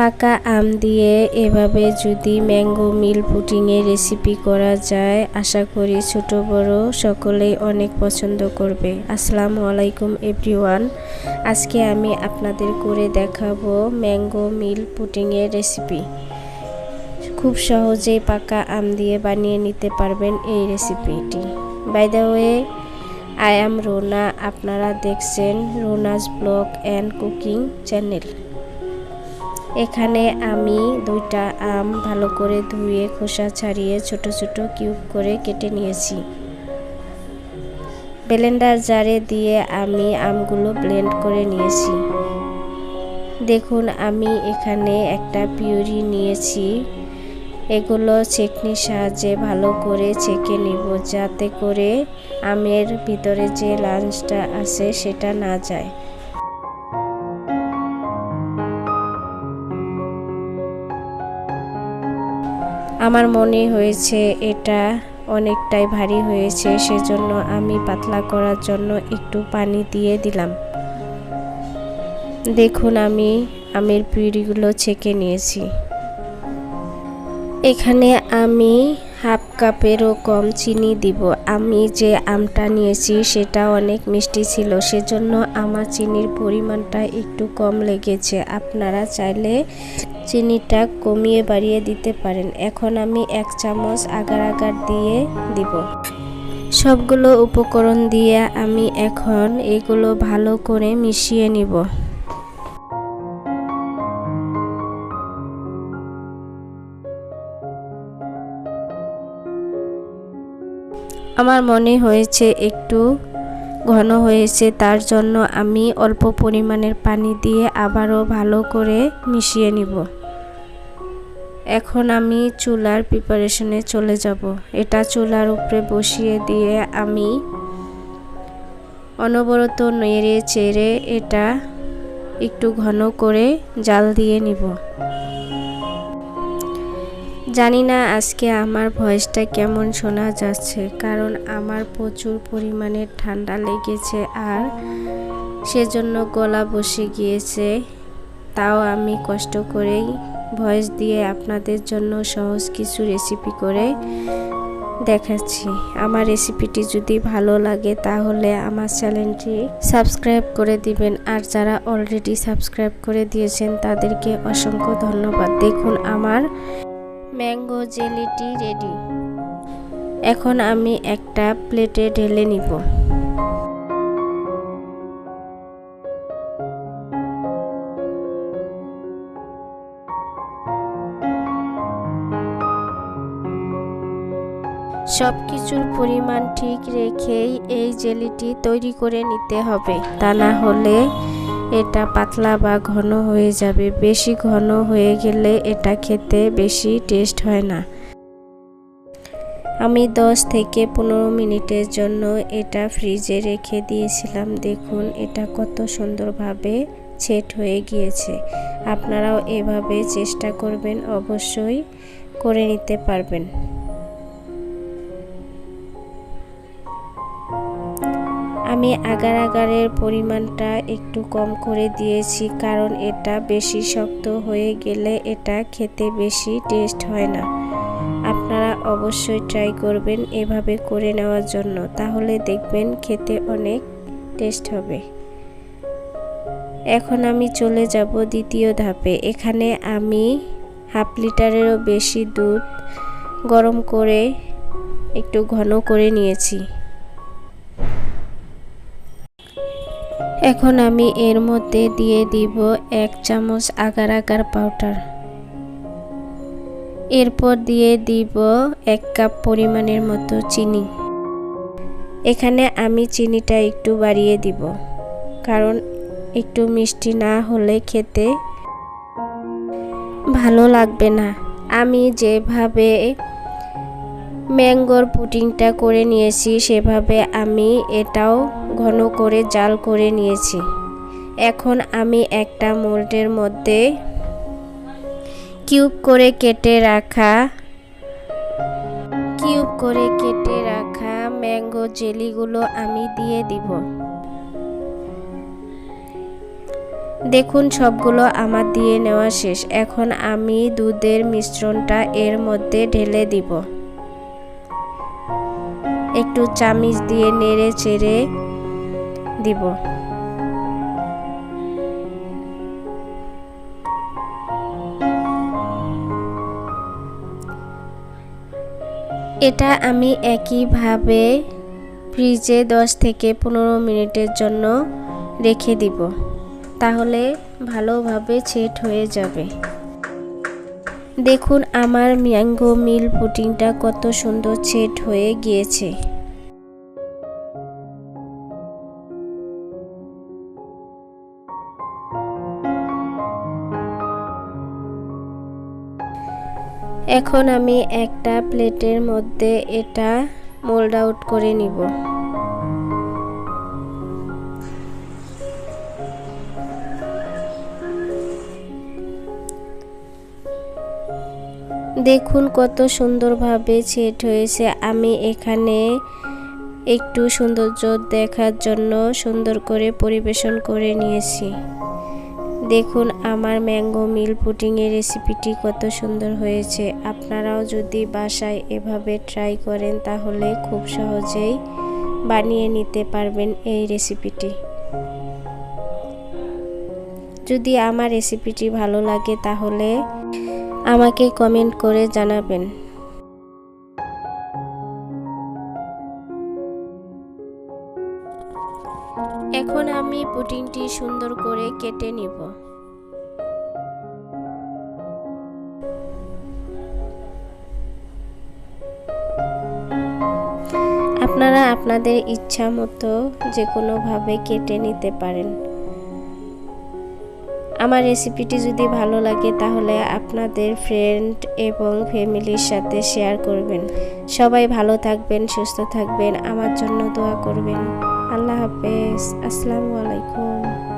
পাকা আম দিয়ে এভাবে যদি ম্যাঙ্গো মিল পুডিংয়ের রেসিপি করা যায়, আশা করি ছোট বড় সকলেই অনেক পছন্দ করবে। আসসালামু আলাইকুম, এভরিওয়ান। আজকে আমি আপনাদের করে দেখাবো ম্যাঙ্গো মিল পুডিংয়ের রেসিপি খুব সহজেই পাকা আম দিয়ে বানিয়ে নিতে পারবেন এই রেসিপিটি by the way am Rona আপনারা দেখছেন Rona's blog and cooking channel এখানে আমি দুইটা আম ভালো করে ধুয়ে, খোসা ছাড়িয়ে ছোট ছোট কিউব করে কেটে নিয়েছি। ব্লেন্ডার জারে দিয়ে আমি আমগুলো ব্লেন্ড করে নিয়েছি। দেখুন, আমি এখানে একটা পিউরি নিয়েছি। এগুলো চেকনির সাহায্যে ভালো করে চেকে নিব যাতে করে আমের ভিতরে যে লাঞ্চটা আছে সেটা না যায়। আমার মনে হয়েছে এটা অনেকটাই ভারী হয়েছে, সেজন্য আমি পাতলা করার জন্য একটু পানি দিয়ে দিলাম। দেখুন আমি আমের পিউরিগুলো ছেঁকে নিয়েছি। এখানে আমি হাফ কাপেরও কম চিনি দিব। আমি যে আমটা নিয়েছি সেটা অনেক মিষ্টি ছিল, সেজন্য আমার চিনির পরিমাণটা একটু কম লেগেছে। আপনারা চাইলে চিনিটা কমিয়ে বাড়িয়ে দিতে পারেন। এখন আমি এক চামচ আগার আগার দিয়ে দিব। সবগুলো উপকরণ দিয়ে আমি এখন এগুলো ভালো করে মিশিয়ে নিব। আমার মনে হয়েছে একটু ঘন হয়েছে, তার জন্য আমি অল্প পরিমাণের পানি দিয়ে আবারও ভালো করে মিশিয়ে নিব। এখন আমি চুলার প্রিপারেশনে চলে যাব। এটা চুলার উপরে বসিয়ে দিয়ে আমি অনবরত নেড়ে চেড়ে এটা একটু ঘন করে জাল দিয়ে নিব। জানি না আজকে আমার ভয়েসটা কেমন শোনা যাচ্ছে, কারণ আমার প্রচুর পরিমাণে ঠান্ডা লেগেছে আর সেজন্য গলা বসে গিয়েছে। তাও আমি কষ্ট করেই ভয়েস দিয়ে আপনাদের জন্য সহজ কিছু রেসিপি করে দেখাচ্ছি। আমার রেসিপিটি যদি ভালো লাগে তাহলে আমার চ্যানেলটি সাবস্ক্রাইব করে দিবেন। আর যারা অলরেডি সাবস্ক্রাইব করে দিয়েছেন তাদেরকে অসংখ্য ধন্যবাদ। দেখুন আমার ম্যাঙ্গো জেলিটি রেডি। এখন আমি একটা প্লেটে ঢেলে নিব। সব কিছুর পরিমাণ ঠিক রেখেই এই জেলিটি তৈরি করে নিতে হবে। তা না হলে এটা পাতলা বা ঘন হয়ে যাবে। বেশি ঘন হয়ে গেলে এটা খেতে বেশি টেস্ট হয় না। আমি 10 থেকে পনেরো মিনিটের জন্য এটা ফ্রিজে রেখে দিয়েছিলাম। দেখুন, এটা কত সুন্দরভাবে ছেট হয়ে গিয়েছে। আপনারাও এভাবে চেষ্টা করবেন, অবশ্যই করে নিতে পারবেন। আমি আগার আগারের পরিমাণটা একটু কম করে দিয়েছি, কারণ এটা বেশি শক্ত হয়ে গেলে এটা খেতে বেশি টেস্ট হয় না। আপনারা অবশ্যই ট্রাই করবেন এভাবে করে নেওয়ার জন্য, তাহলে দেখবেন খেতে অনেক টেস্ট হবে। এখন আমি চলে যাব দ্বিতীয় ধাপে। এখানে আমি হাফ লিটারেরও বেশি দুধ গরম করে একটু ঘন করে নিয়েছি। এখন আমি এর মধ্যে দিয়ে দিব এক চামচ আগার আগার পাউডার। এরপর দিয়ে দিব এক কাপ পরিমাণের মতো চিনি। এখানে আমি চিনিটা একটু বাড়িয়ে দিব, কারণ একটু মিষ্টি না হলে খেতে ভালো লাগবে না। আমি যেভাবে ম্যাঙ্গোর পুডিংটা করে নিয়েছি, সেভাবে আমি এটাও ঘন করে জাল করে নিয়েছি। এখন আমি একটা মোল্ডের মধ্যে কিউব করে কেটে রাখা, কিউব করে কেটে রাখা ম্যাঙ্গো জেলিগুলো আমি দিয়ে দিব। দেখুন, সবগুলো আমার দিয়ে নেওয়া শেষ। এখন আমি দুধের মিশ্রণটা এর মধ্যে ঢেলে দিব। একটু চামিচ দিয়ে নেড়ে চেড়ে দিব। এটা আমি একইভাবে ফ্রিজে 10 থেকে পনেরো মিনিটের জন্য রেখে দিব। তাহলে ভালোভাবে ছেট হয়ে যাবে। দেখুন আমার ম্যাঙ্গো মিল পুটিংটা কত সুন্দর ছেট হয়ে গিয়েছে। এখন আমি একটা প্লেটের মধ্যে এটা মোল্ড আউট করে নিব। দেখুন কত সুন্দরভাবে ছেট হয়েছে। আমি এখানে একটু সৌন্দর্য দেখার জন্য সুন্দর করে পরিবেশন করে নিয়েছি। দেখুন আমার ম্যাঙ্গো মিল পুডিংয়ের রেসিপিটি কত সুন্দর হয়েছে। আপনারাও যদি বাসায় এভাবে ট্রাই করেন, তাহলে খুব সহজেই বানিয়ে নিতে পারবেন এই রেসিপিটি। যদি আমার রেসিপিটি ভালো লাগে, তাহলে আমাকে কমেন্ট করে জানাবেন। এখন আমি পুডিংটি সুন্দর করে কেটে নিব। আপনারা আপনাদের ইচ্ছা মতো যে কোনোভাবে কেটে নিতে পারেন। আমার রেসিপিটি যদি ভালো লাগে, তাহলে আপনাদের ফ্রেন্ড এবং ফ্যামিলির সাথে শেয়ার করবেন। সবাই ভালো থাকবেন, সুস্থ থাকবেন, আমার জন্য দোয়া করবেন। আল্লাহ হাফেজ, আসসালামু আলাইকুম।